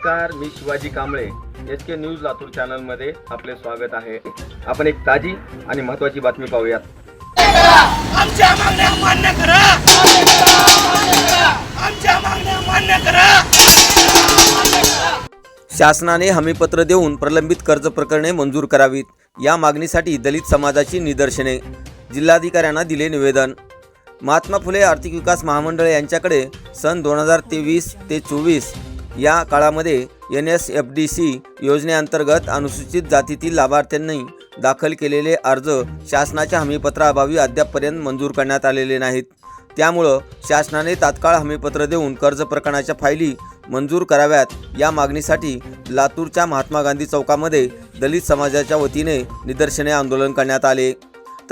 Sambhaji Kamble. H K news Latur चॅनलमध्ये आपले स्वागत आहे. आपण एक ताजी आणि महत्त्वाची बातमी पाहूयात. आमच्या मागण्या मान्य करा. आमच्या मागण्या मान्य करा. शासनाने हमीपत्र देऊन प्रलंबित कर्ज प्रकरणे मंजूर करावीत. या मागणीसाठी दलित समाजाची निदर्शने. जिल्हाधिकाऱ्यांना दिले निवेदन. महात्मा फुले आर्थिक विकास महामंडळ यांच्याकडे सन दोन हजार तेवीस ते चोवीस या काळामध्ये N S F D C योजनेअंतर्गत अनुसूचित जातीतील लाभार्थ्यांनी दाखल केलेले अर्ज शासनाच्या हमीपत्राअभावी अद्यापपर्यंत मंजूर करण्यात आलेले नाहीत. त्यामुळं शासनाने तात्काळ हमीपत्र देऊन कर्ज प्रकरणाच्या फायली मंजूर कराव्यात या मागणीसाठी लातूरच्या महात्मा गांधी चौकामध्ये दलित समाजाच्या वतीने निदर्शने आंदोलन करण्यात आले.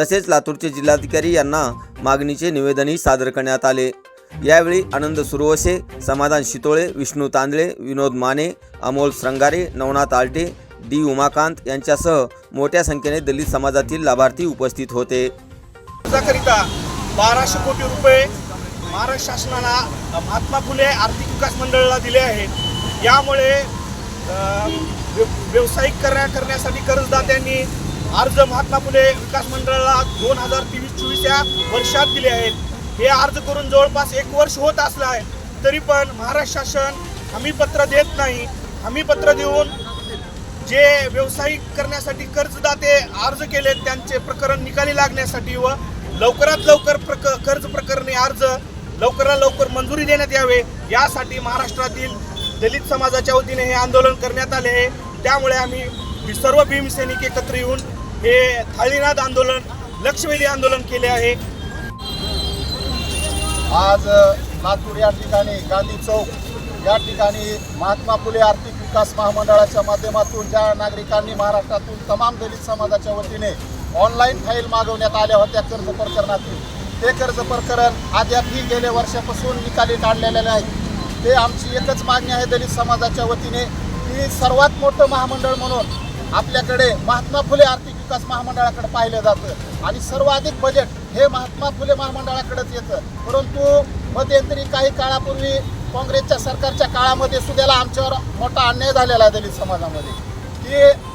तसेच लातूरचे जिल्हाधिकारी यांना मागणीचे निवेदनही सादर करण्यात आले. यावेळी आनंद सुरवसे समाधान शितोळे विष्णू तांदळे विनोद माने अमोल श्रंगारे नवनाथ आलटे डी उमाकांत यांच्यासह मोठ्या संख्येने दलित समाजातील लाभार्थी उपस्थित होते. करिता बाराशे कोटी रुपये महाराष्ट्र शासनाला महात्मा फुले आर्थिक विकास मंडळाला दिले आहेत. यामुळे व्यावसायिक करण्या करण्यासाठी कर्जदात्यांनी अर्ज महात्मा फुले विकास मंडळाला दोन हजार तेवीस चोवीस या वर्षात दिले आहेत. हे अर्ज करून जवळपास एक वर्ष होत असलं आहे तरी पण महाराष्ट्र शासन हमीपत्र देत नाही. हमीपत्र देऊन जे व्यावसायिक करण्यासाठी कर्जदाते अर्ज केले त्यांचे प्रकरण निकाली लागण्यासाठी व लवकरात लवकर प्रक कर्ज प्रकरणी अर्ज लवकरात लवकर मंजुरी देण्यात यावे यासाठी महाराष्ट्रातील दलित समाजाच्या वतीने हे आंदोलन करण्यात आले आहे. त्यामुळे आम्ही सर्व भीमसैनिक एकत्र येऊन हे थाळीनाद आंदोलन लक्षवेधी आंदोलन केले आहे. आज लातूर या ठिकाणी गांधी चौक या ठिकाणी महात्मा फुले आर्थिक विकास महामंडळाच्या माध्यमातून ज्या नागरिकांनी महाराष्ट्रातून तमाम दलित समाजाच्या वतीने ऑनलाईन फाईल मागवण्यात आल्या होत्या कर्ज प्रकरणातील ते कर्ज प्रकरण अद्यापही गेल्या वर्षापासून निकाली काढलेले आहेत ते आमची एकच मागणी आहे दलित समाजाच्या वतीने की सर्वात मोठं महामंडळ म्हणून आपल्याकडे महात्मा फुले आर्थिक विकास महामंडळाकडे पाहिलं जातं आणि सर्वाधिक बजेट हे महात्मा फुले महामंडळाकडेच येतं. परंतु मध्यंतरी काही काळापूर्वी काँग्रेसच्या सरकारच्या काळामध्ये सुद्धा आमच्यावर मोठा अन्याय झालेला आहे दलित समाजामध्ये. की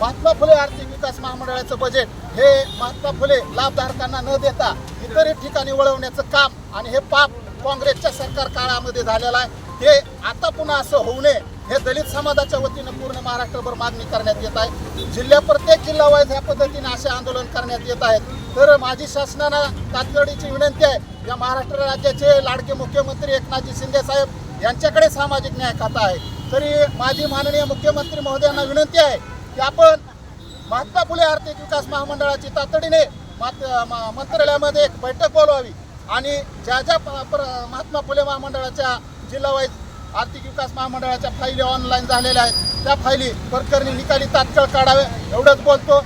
महात्मा फुले आर्थिक विकास महामंडळाचं बजेट हे महात्मा फुले लाभधारकांना न देता इतरही ठिकाणी वळवण्याचं काम आणि हे पाप काँग्रेसच्या सरकार काळामध्ये झालेलं आहे. ते आता पुन्हा असं होऊ नये. हे दलित समाजाच्या वतीनं पूर्ण महाराष्ट्रभर मागणी करण्यात येत आहे. जिल्ह्या प्रत्येक जिल्हा वाईज ह्या पद्धतीने असे आंदोलन करण्यात येत आहेत. तर माझी शासनानं तातडीची विनंती आहे. या महाराष्ट्र राज्याचे लाडके मुख्यमंत्री एकनाथजी शिंदे साहेब यांच्याकडे सामाजिक न्याय खाता आहे. तरी माझी माननीय मुख्यमंत्री महोदयांना विनंती आहे की आपण महात्मा फुले आर्थिक विकास महामंडळाची तातडीने मात- म- मंत्रालयामध्ये एक बैठक बोलवावी आणि ज्या ज्या प- महात्मा फुले महामंडळाच्या जिल्हावाईज आर्थिक विकास महामंडळाच्या फाईली ऑनलाईन झालेल्या आहेत. त्या फाईली प्रकरणी निकाली तात्काळ काढावे एवढंच बोलतो.